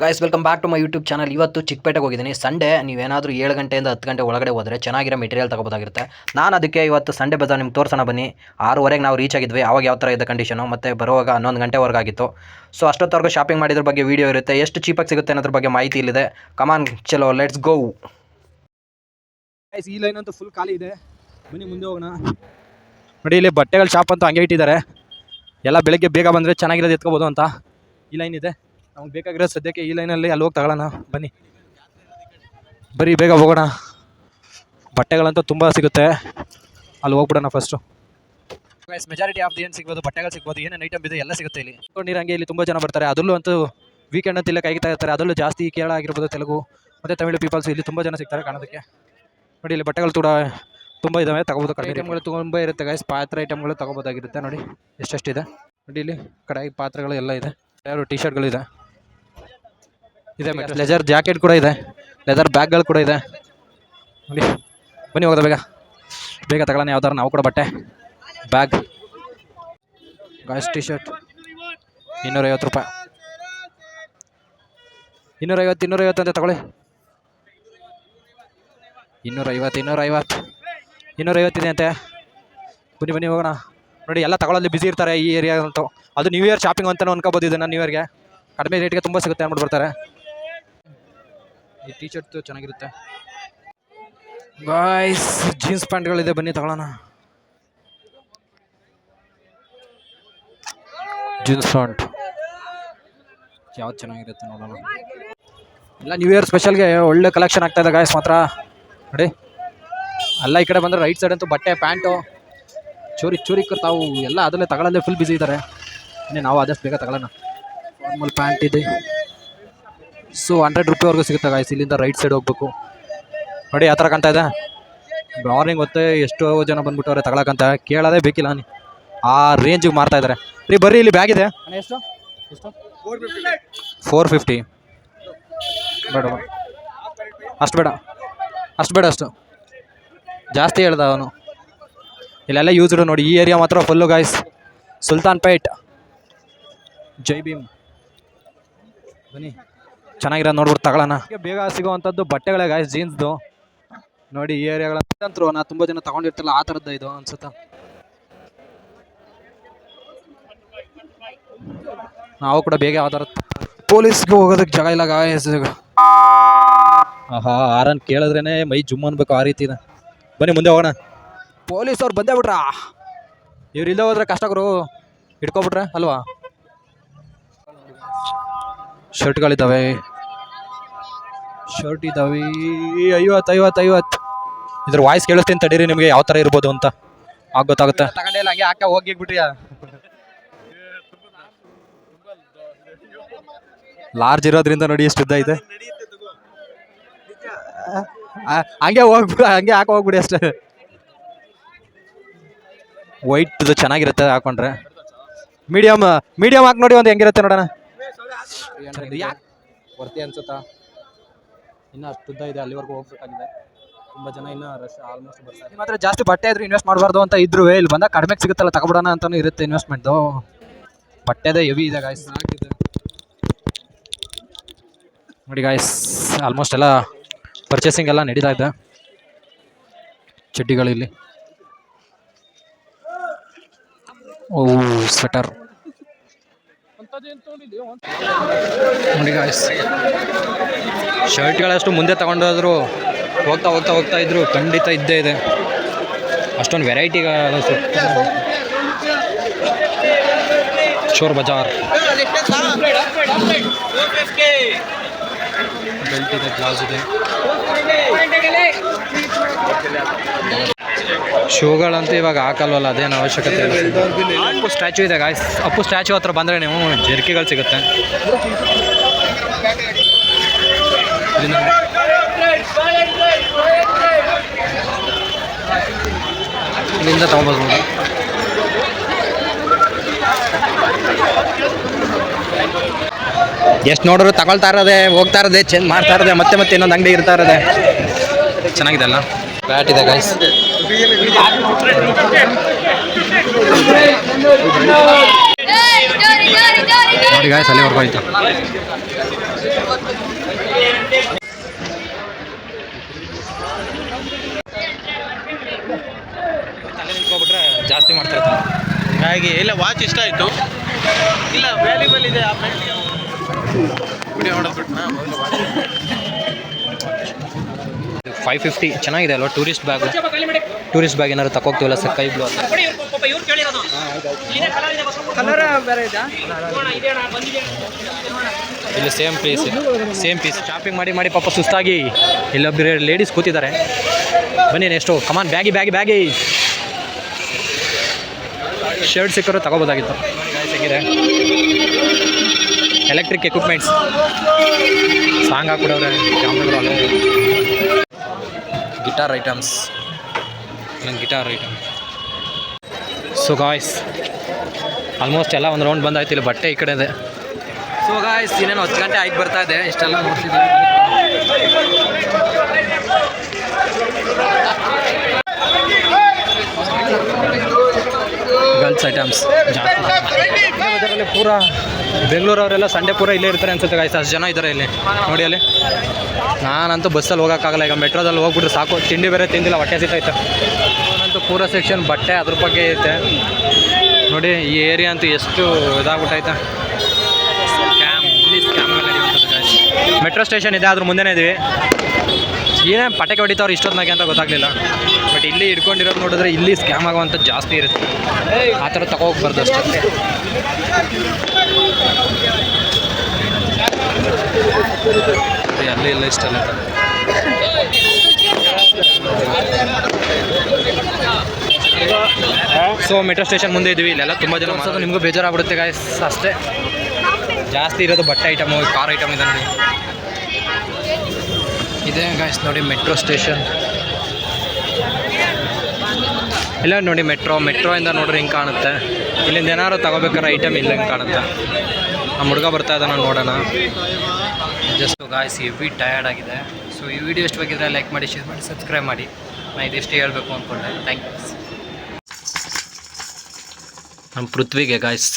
Guys welcome back to my YouTube channel ಇವತ್ತು ಚಿಕ್ಕಪೇಟೆಗೆ ಹೋಗಿದ್ದೀನಿ. ಸಂಡೇ ನೀವೇನಾದರೂ ಏಳು ಗಂಟೆಯಿಂದ ಹತ್ತು ಗಂಟೆ ಒಳಗಡೆ ಹೋದರೆ ಚೆನ್ನಾಗಿರೋ ಮೆಟೀರಿಯಲ್ ತಗೋಬೋದಾಗಿರುತ್ತೆ. ನಾನು ಅದಕ್ಕೆ ಇವತ್ತು ಸಂಡೇ ಬಜಾರ್ ನಿಮ್ಗೆ ತೋರಿಸೋಣ ಬನ್ನಿ. ಆರೂವರೆಗೆ ನಾವು ರೀಚ್ ಆಗಿದ್ವಿ. ಆವಾಗ ಯಾವ ಥರ ಇದೆ ಕಂಡೀಷನು ಮತ್ತು ಬರುವಾಗ ಹನ್ನೊಂದು ಗಂಟೆವರೆಗೆ ಆಗಿತ್ತು. ಸೊ ಅಷ್ಟೊತ್ತವರೆಗೂ ಶಾಪಿಂಗ್ ಮಾಡಿದ್ರ ಬಗ್ಗೆ ವೀಡಿಯೋ ಇರುತ್ತೆ. ಎಷ್ಟು ಚೀಪಾಗಿ ಸಿಗುತ್ತೆ ಅನ್ನೋದ್ರ ಬಗ್ಗೆ ಮಾಹಿತಿ ಇಲ್ಲಿದೆ. ಕಮಾನ್ ಚಲೋ ಲೆಟ್ಸ್ ಗೋ ಈ ಲೈನ್ ಅಂತೂ ಫುಲ್ ಖಾಲಿ ಇದೆ. ಬನ್ನಿ, ಮುಂದೆ ಹೋಗೋಣ. ನೋಡಿ, ಇಲ್ಲಿ ಬಟ್ಟೆಗಳ ಶಾಪ್ ಅಂತೂ ಹಂಗೆ ಇಟ್ಟಿದ್ದಾರೆ. ಎಲ್ಲ ಬೆಳಗ್ಗೆ ಬೇಗ ಬಂದರೆ ಚೆನ್ನಾಗಿರೋದು ಎತ್ಕೋಬೋದು ಅಂತ ಈ ಲೈನ್ ಇದೆ. ನಮ್ಗೆ ಬೇಕಾಗಿರೋ ಸದ್ಯಕ್ಕೆ ಈ ಲೈನಲ್ಲಿ ಅಲ್ಲಿ ಹೋಗಿ ತಗೊಳ್ಳೋಣ. ಬನ್ನಿ. ಬರೀ ಬೇಗ ಹೋಗೋಣ. ಬಟ್ಟೆಗಳಂತೂ ತುಂಬ ಸಿಗುತ್ತೆ. ಅಲ್ಲಿ ಹೋಗ್ಬಿಡೋಣ ಫಸ್ಟು ಗೈಸ್ ಮೆಜಾರಿಟಿ ಆಫ್ ಏನು ಸಿಗ್ಬೋದು, ಬಟ್ಟೆಗಳು ಸಿಗ್ಬೋದು, ಏನೇನು ಐಟಮ್ ಇದೆ ಎಲ್ಲ ಸಿಗುತ್ತೆ ಇಲ್ಲಿ. ನೀರಂಗೆ ಇಲ್ಲಿ ತುಂಬ ಜನ ಬರ್ತಾರೆ. ಅದರಲ್ಲೂ ಅಂತೂ ವೀಕೆಂಡ್ ಅಂತ ಇಲ್ಲ ಕಾಯ್ತಾ ಇರ್ತಾರೆ. ಅದರಲ್ಲೂ ಜಾಸ್ತಿ ಕೇರಳ ಆಗಿರ್ಬೋದು, ತೆಲುಗು, ಮತ್ತು ತಮಿಳು ಪೀಪಲ್ಸ್ ಇಲ್ಲಿ ತುಂಬ ಜನ ಸಿಗ್ತಾರೆ ಕಾಣೋದಕ್ಕೆ. ನೋಡಿ, ಇಲ್ಲಿ ಬಟ್ಟೆಗಳು ಕೂಡ ತುಂಬ ಇದಾವೆ. ತಗೋಬೋದು ಕಡಿಮೆ ಐಟಮ್ಗಳು ತುಂಬ ಇರುತ್ತೆ ಗೈಸ್ ಪಾತ್ರೆ ಐಟಮ್ಗಳು ತಗೋಬೋದಾಗಿರುತ್ತೆ ನೋಡಿ. ಎಷ್ಟೆಷ್ಟಿದೆ. ನೋಡಿ, ಇಲ್ಲಿ ಕಡಾಯಿ ಪಾತ್ರೆಗಳು ಎಲ್ಲ ಇದೆ. ಯಾರು ಟಿ ಶರ್ಟ್ಗಳು ಇದೆ ಲೆಜರ್ ಜಾಕೆಟ್ ಕೂಡ ಇದೆ. ಲೆದರ್ ಬ್ಯಾಗ್ಗಳು ಕೂಡ ಇದೆ. ನೋಡಿ ಬನ್ನಿ ಹೋಗೋದ ಬೇಗ. ಬೇಗ ತಗೊಳ್ಳೋಣ ಯಾವ್ದಾರು ನಾವು ಕೂಡ ಬಟ್ಟೆ ಬ್ಯಾಗ್ ಗಾಯ್ಸ್ ಟಿ ಶರ್ಟ್ ಇನ್ನೂರೈವತ್ತು ರೂಪಾಯಿ. ಇನ್ನೂರೈವತ್ತು ಇನ್ನೂರೈವತ್ತು ಅಂತ ತಗೊಳ್ಳಿ. ಇನ್ನೂರೈವತ್ತು ಇನ್ನೂರೈವತ್ತು. ಇದೆ ಅಂತೆ. ಬನ್ನಿ ಬನ್ನಿ ಹೋಗೋಣ. ನೋಡಿ ಎಲ್ಲ ತಗೊಳ್ಳಲ್ಲಿ ಬಿಸಿ ಇರ್ತಾರೆ ಈ ಏರಿಯಾ ಅಂತೂ. ಅದು ನ್ಯೂ ಇಯರ್ ಶಾಪಿಂಗ್ ಅಂತಲೂ ಅನ್ಕೋಬೋದು ಇದನ್ನು ನ್ಯೂ ಇಯರ್ಗೆ ಕಡಿಮೆ ರೇಟ್ಗೆ ತುಂಬ ಸಿಗುತ್ತೆ ಅಂದ್ಬಿಟ್ಟು ಬರ್ತಾರೆ. ಈ ಟಿ ಶರ್ಟ್ ಚೆನ್ನಾಗಿರುತ್ತೆ. ಗಾಯ್ಸ್ ಜೀನ್ಸ್ ಪ್ಯಾಂಟ್ಗಳಿದೆ, ಬನ್ನಿ ತಗೊಳ್ಳೋಣ. Jeans pant. ಯಾವ್ದು ಚೆನ್ನಾಗಿರುತ್ತೆ ನೋಡೋಣ. ಇಲ್ಲ ನ್ಯೂ ಇಯರ್ ಸ್ಪೆಷಲ್ಗೆ ಒಳ್ಳೆ ಕಲೆಕ್ಷನ್ ಆಗ್ತಾ ಇದೆ ಗಾಯ್ಸ್ ಮಾತ್ರ. ನೋಡಿ. ಅಲ್ಲ, ಈ ಕಡೆ ಬಂದರೆ ರೈಟ್ ಸೈಡ್ ಅಂತೂ ಬಟ್ಟೆ, ಪ್ಯಾಂಟು, ಚೂರಿ ಚೂರಿ ತಾವು ಎಲ್ಲ ಅದರಲ್ಲೇ ತಗೊಳ್ಳೋದೇ ಫುಲ್ ಬಿಸಿ ಇದ್ದಾರೆ. ಇನ್ನೇ ನಾವು ಆದಷ್ಟು ಬೇಗ ತಗೊಳ್ಳೋಣ. ನಾರ್ಮಲ್ ಪ್ಯಾಂಟ್ ಇದೆ. ಸೊ ಹಂಡ್ರೆಡ್ ರುಪೀವರೆಗೂ ಸಿಗುತ್ತೆ ಗಾಯ್ಸ್ ಇಲ್ಲಿಂದ ರೈಟ್ ಸೈಡ್ ಹೋಗ್ಬೇಕು. ನೋಡಿ ಯಾವ ಥರ ಕಾಣ್ತಾ ಇದೆ? ಮಾರ್ನಿಂಗ್ ಹೊತ್ತೆ ಎಷ್ಟೋ ಜನ ಬಂದ್ಬಿಟ್ಟವ್ರೆ ತಗೊಳಕಂತ ಕೇಳೋದೇ ಬೇಕಿಲ್ಲ ನೀ ಆ ರೇಂಜಿಗೆ ಮಾರ್ತಾ ಇದ್ದಾರೆ ರೀ ಬರ್ರಿ ಇಲ್ಲಿ ಬ್ಯಾಗ್ ಇದೆ. ಎಷ್ಟು? ಎಷ್ಟು? ಫೋರ್ ಫಿಫ್ಟಿ ಬೇಡ ಅಷ್ಟು ಬೇಡ. ಅಷ್ಟು ಬೇಡ ಅಷ್ಟು. ಜಾಸ್ತಿ ಹೇಳ್ದ ಅವನು. ಇಲ್ಲೆಲ್ಲ ಯೂಸ್ಡ್ ನೋಡಿ ಈ ಏರಿಯಾ ಮಾತ್ರ full guys Sultan plate Jai Bhim. ಬನ್ನಿ. ಚೆನ್ನಾಗಿರೋದು ನೋಡ್ಬಿಟ್ಟು ತಗೊಳ್ಳೋಣ. ಬೇಗ ಸಿಗುವಂಥದ್ದು ಬಟ್ಟೆಗಳೇ ಗಾಯ್ಸ್ ಜೀನ್ಸ್ದು ನೋಡಿ ಈ ಏರಿಯಾಗಳಂತೂ ನಾ ತುಂಬ ಜನ ತಗೊಂಡಿರ್ತಿಲ್ಲ, ಆ ಥರದ್ದು ಇದು ಅನ್ಸುತ್ತಾ? ನಾವು ಕೂಡ ಬೇಗ ಯಾವ್ದಾರ ಪೊಲೀಸ್ಗೆ ಹೋಗೋದಕ್ಕೆ ಜಾಗ ಇಲ್ಲ ಗಾಯಸ್ ಆಹಾ ಆರನ್ ಕೇಳಿದ್ರೇನೆ ಮೈ ಜುಮ್ ಅನ್ಬೇಕು ಆ ರೀತಿ ಬನ್ನಿ ಮುಂದೆ ಹೋಗೋಣ. ಪೊಲೀಸ್ ಅವ್ರು ಬಂದೇ ಬಿಟ್ರಾ? ಇವ್ರು ಇಲ್ಲೇ ಹೋದ್ರೆ ಕಷ್ಟ ಗುರು. ಅಲ್ವಾ? ಶರ್ಟ್ಗಳಿದ್ದಾವೆ. ಶರ್ಟ್ ಇದ್ದಾವೆ. ಐವತ್ತು ಐವತ್ತು ಐವತ್ತು. ಇದ್ರ ವಾಯ್ಸ್ ಕೇಳಿಸ್ತೀನಿ ತಡೀರಿ, ನಿಮಗೆ ಯಾವ ಥರ ಇರ್ಬೋದು ಅಂತ. ಆಗ ಗೊತ್ತಾಗುತ್ತೆ. ತಗೊಂಡೇ ಇಲ್ಲ ಹಂಗೆ ಹಾಕ ಹೋಗಿ ಬಿಟ್ರಿ ಲಾರ್ಜ್ ಇರೋದ್ರಿಂದ ನೋಡಿ ಎಷ್ಟು ಉದ್ದ ಇದೆ. ಹಂಗೆ ಹೋಗ್ಬಿಡ, ಹಂಗೆ ಹಾಕಿ ಹೋಗ್ಬಿಡಿ ಅಷ್ಟೇ. ವೈಟ್ ಚೆನ್ನಾಗಿರುತ್ತೆ ಹಾಕೊಂಡ್ರೆ. ಮೀಡಿಯಮ್ ಮೀಡಿಯಮ್ ಹಾಕಿ ನೋಡಿ ಒಂದು ಹೆಂಗಿರುತ್ತೆ ನೋಡೋಣ. ವರ್ತಿ ಅನ್ಸುತ್ತಾ? ಇನ್ನೂ ಅಷ್ಟು ಉದ್ದ ಇದೆ ಅಲ್ಲಿವರೆಗೂ ಹೋಗ್ಬೇಕಾಗಿದೆ. ತುಂಬ ಜನ ಇನ್ನೂ ರಶ್ ಆಲ್ಮೋಸ್ಟ್ ಬರ್ತಾರೆ ಮಾತ್ರ ಜಾಸ್ತಿ ಬಟ್ಟೆ ಆದರೂ ಇನ್ವೆಸ್ಟ್ ಮಾಡಬಾರ್ದು ಅಂತ ಇದ್ರು ಇಲ್ಲಿ ಬಂದಾಗ ಕಡಿಮೆ ಸಿಗುತ್ತಲ್ಲ ತಗೊಬಿಡೋಣ ಅಂತಾನು ಇರುತ್ತೆ ಇನ್ವೆಸ್ಟ್ಮೆಂಟು ಬಟ್ಟೆದೇ ಹೆವಿ ಇದೆ ಗಾಯ್ಸ್ ನೋಡಿ ಗಾಯ್ಸ್ ಆಲ್ಮೋಸ್ಟ್ ಎಲ್ಲ ಪರ್ಚೇಸಿಂಗ್ ಎಲ್ಲ ನಡೀತಾ ಇದೆ. ಚಡ್ಡಿಗಳು ಇಲ್ಲಿ. ಓ ಸ್ವೆಟರ್ ನೋಡಿ ಶರ್ಟ್ಗಳಷ್ಟು ಮುಂದೆ ತಗೊಂಡಾದ್ರು ಹೋಗ್ತಾ ಹೋಗ್ತಾ ಹೋಗ್ತಾ ಇದ್ರು, ಖಂಡಿತ ಇದ್ದೇ ಇದೆ. ಅಷ್ಟೊಂದು ವೆರೈಟಿ ಶೋರ್ ಬಜಾರ್. ಬೆಲ್ಟ್ ಇದೆ ಬ್ಲೌಸ್ ಇದೆ. ಶೂಗಳಂತೂ ಇವಾಗ ಹಾಕಲ್ವಲ್ಲ, ಅದೇನು ಅವಶ್ಯಕತೆ ಇಲ್ಲ. ಅಪ್ಪು ಸ್ಟ್ಯಾಚು ಇದೆ ಗಾಯ್ಸ್ ಅಪ್ಪು ಸ್ಟ್ಯಾಚು ಹತ್ರ ಬಂದರೆ ನೀವು ಜರ್ಕಿಗಳು ಸಿಗುತ್ತೆ. ಇಲ್ಲಿಂದ- ತೊಗೊಬೋದು ಎಷ್ಟು ನೋಡಿದ್ರು ತಗೊಳ್ತಾ ಇರೋದೆ, ಹೋಗ್ತಾ ಇರೋದೆ, ಚೇಂಜ್ ಮಾಡ್ತಾ ಇರೋದೆ, ಮತ್ತೆ ಮತ್ತೆ ಇನ್ನೊಂದು ಅಂಗಡಿ ಇರ್ತಾ ಇರೋದೆ. ಚೆನ್ನಾಗಿದೆ ಅಲ್ಲ? ಬ್ಯಾಟ್ ಇದೆ ಗೈಸ್ ನೋಡಿ ಗಾಯಸ್ ಅಲ್ಲಿವರೆಗೂ ಆಯ್ತು ಜಾಸ್ತಿ ಮಾಡ್ತಾ ಹಾಗಾಗಿ ಇಲ್ಲ ವಾಚ್ ಇಷ್ಟ ಆಯ್ತು. ಇಲ್ಲ ವ್ಯಾಲ್ಯೂಬಲ್ ಇದೆ ಆ ವಿಡಿಯೋ ಮಾಡೋದ್ಬಿಟ್ಟು ನಾ ಮೊದಲು ವಾಚ್ ಫೈವ್ ಫಿಫ್ಟಿ ಚೆನ್ನಾಗಿದೆ ಅಲ್ವಾ? ಟೂರಿಸ್ಟ್ ಬ್ಯಾಗ್ ಟೂರಿಸ್ಟ್ ಬ್ಯಾಗ್ ಏನಾದ್ರು ತಗೋಗ್ತೀವಲ್ಲ ಸರ್? ಕೈ ಬ್ಲೂ ಇಲ್ಲಿ same piece same piece shopping ಮಾಡಿ ಮಾಡಿ ಪಾಪ ಸುಸ್ತಾಗಿ. ಇಲ್ಲೊಬ್ಬರು ಲೇಡೀಸ್ ಕೂತಿದ್ದಾರೆ. ಬನ್ನಿ next come on baggy baggy baggy shirt ಸಿಕ್ಕರು ತಗೋಬೋದಾಗಿತ್ತು. ಸಿಕ್ಕಿದೆ ಎಲೆಕ್ಟ್ರಿಕ್ ಎಕ್ವಿಪ್ಮೆಂಟ್ಸ್ ಸಾಂಗ್ ಹಾಕ್ಬಿಡವ್ರೆ ಕ್ಯಾಮ್ರಾಗಳು guitar items guitar item so guys almost ಎಲ್ಲ ಒಂದು ರೌಂಡ್ ಬಂದಾಯ್ತು ಇಲ್ಲಿ ಬಟ್ಟೆ ಈ ಕಡೆ ಇದೆ ಸೊ ಗಾಯ್ಸ್ ಇನ್ನೇನು ಹತ್ತು ಗಂಟೆ ಆಯ್ಕೆ ಬರ್ತಾ ಇದೆ ಇಷ್ಟೆಲ್ಲ ನೋಡ್ತಿದ್ದೆ ಗರ್ಲ್ಸ್ ಐಟಮ್ಸ್ ಜಾಸ್ತಿ. ಪೂರ ಬೆಂಗಳೂರವರೆಲ್ಲ ಸಂಡೆ ಪೂರ ಇಲ್ಲೇ ಇರ್ತಾರೆ ಅನ್ಸುತ್ತೆ ಗಾಯ್ಸ್ ಅಷ್ಟು ಜನ ಇದ್ದಾರೆ ಇಲ್ಲಿ. ನೋಡಿ ಅಲ್ಲಿ. ನಾನಂತೂ ಬಸ್ಸಲ್ಲಿ ಹೋಗೋಕ್ಕಾಗಲ್ಲ ಈಗ ಮೆಟ್ರೋದಲ್ಲಿ ಹೋಗ್ಬಿಟ್ರೆ ಸಾಕು. ತಿಂಡಿ ಬೇರೆ ತಿಂದಿಲ್ಲ, ಹೊಟ್ಟೆ ಸಿಗ್ತೈತೆ ನಾನಂತೂ ಪೂರ ಸೆಕ್ಷನ್ ಬಟ್ಟೆ ಅದ್ರ ಬಗ್ಗೆ ಐತೆ. ನೋಡಿ, ಈ ಏರಿಯಾ ಅಂತೂ ಎಷ್ಟು ಇದಾಗ್ಬಿಟ್ಟೈತೆ. ಮೆಟ್ರೋ ಸ್ಟೇಷನ್ ಇದೆ ಅದ್ರ ಮುಂದೆನೇ ಇದೀವಿ. ಏನೇ ಪಟಾಕಿ ಹೊಡಿತಾವ್ರು ಇಷ್ಟೊತ್ತಿನಾಗೆ ಅಂತ ಗೊತ್ತಾಗಲಿಲ್ಲ. ಬಟ್ ಇಲ್ಲಿ ಇಟ್ಕೊಂಡಿರೋದು ನೋಡಿದ್ರೆ ಇಲ್ಲಿ ಸ್ಕ್ಯಾಮ್ ಆಗುವಂಥ ಜಾಸ್ತಿ ಇರುತ್ತೆ. ಆ ಥರ ತಗೋಗ್ಬಾರ್ದು ಅಷ್ಟೇ. ಅಲ್ಲಿ ಇಲ್ಲ ಇಷ್ಟಲ್ಲ. ಸೊ ಮೆಟ್ರೋ ಸ್ಟೇಷನ್ ಮುಂದೆ ಇದ್ವಿ. ಇಲ್ಲೆಲ್ಲ ತುಂಬ ಜನ ಮಾಡೋದು ನಿಮಗೂ ಬೇಜಾರಾಗ್ಬಿಡುತ್ತೆ ಗಾಯ್ಸ್ ಅಷ್ಟೇ. ಜಾಸ್ತಿ ಇರೋದು ಬಟ್ಟೆ ಐಟಮು ಕಾರ್ ಐಟಮ್ ಇದೆ ನೋಡಿ ಇದೆ ಗಾಯ್ಸ್ ನೋಡಿ ಮೆಟ್ರೋ ಸ್ಟೇಷನ್ ಇಲ್ಲ ನೋಡಿ ಮೆಟ್ರೋ ಮೆಟ್ರೋ ಇಂದ ನೋಡ್ರಿ ಹಿಂಗೆ ಕಾಣುತ್ತೆ. ಇಲ್ಲಿಂದ ಏನಾದ್ರು ತಗೋಬೇಕಾದ್ರೆ ಐಟಮ್ ಇಲ್ಲ ಹಿಂಗೆ ಕಾಣುತ್ತೆ. ನಮ್ಮ ಹುಡುಗ ಬರ್ತಾ ಇದ್ದಾನೆ, ನೋಡೋಣ. ಜಸ್ಟ್ ಗಾಯ್ಸ್ ವಿ ಟಯರ್ಡ್ ಆಗಿದೆ. ಸೊ ಈ ವಿಡಿಯೋ ಎಷ್ಟು ಬೇಕಿದ್ರೆ ಲೈಕ್ ಮಾಡಿ ಶೇರ್ ಮಾಡಿ ಸಬ್ಸ್ಕ್ರೈಬ್ ಮಾಡಿ. ನಾನು ಇದಿಷ್ಟು ಹೇಳಬೇಕು ಅಂದ್ಕೊಂಡೆ ಯು ನಮ್ಮ ಪೃಥ್ವಿಗೆ ಗಾಯ್ಸ್